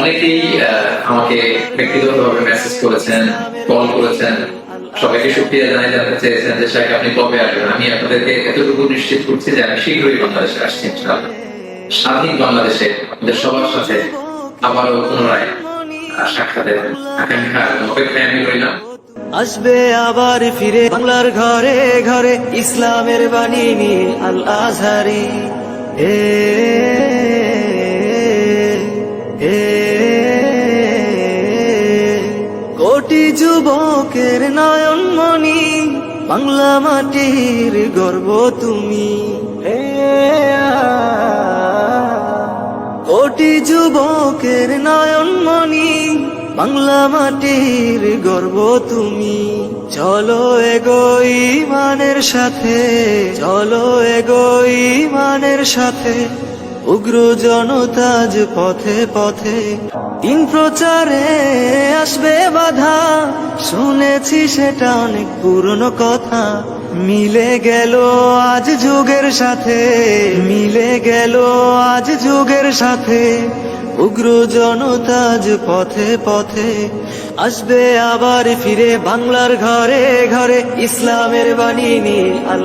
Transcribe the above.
অনেকেই আমাকে ব্যক্তিগতভাবে মেসেজ করেছেন কল করেছেন। সবাইকে সুক্রিয়া জানাই জানতে চেয়েছেন যে শাহেখ আপনি কবে আসবেন। আমি আপনাদেরকে এতটুকু নিশ্চিত করছি যে আমি শীঘ্রই বাংলাদেশে আসছি। স্বাধীন বাংলাদেশে আমাদের সবার সাথে আবারও পুনরায় সাক্ষাতের আকাঙ্ক্ষা অপেক্ষায় আমি রইলাম। আসবে আবার ফিরে বাংলার ঘরে ঘরে, ইসলামের বাণী নিয়ে আল আজহারি যুবকের নয়নমণি বাংলা মাটির গর্ব তুমি। কোটি যুবকের নয়নমণি বাংলা মাটির গর্ব তুমি। চলো এগোই মানের সাথে, চলো এগোই মানের সাথে। উগ্র জনতাজ পথে পথে দিন প্রচারে আসবে বাধা। শুনেছি সেটা অনেক পুরনো কথা। মিলে গেল আজ যুগের সাথে। মিলে গেল আজ যুগের সাথে। উগ্র জনতাজ পথে পথে আসবে আবার ফিরে বাংলার ঘরে ঘরে। ইসলামের বাণী নিয়ে আল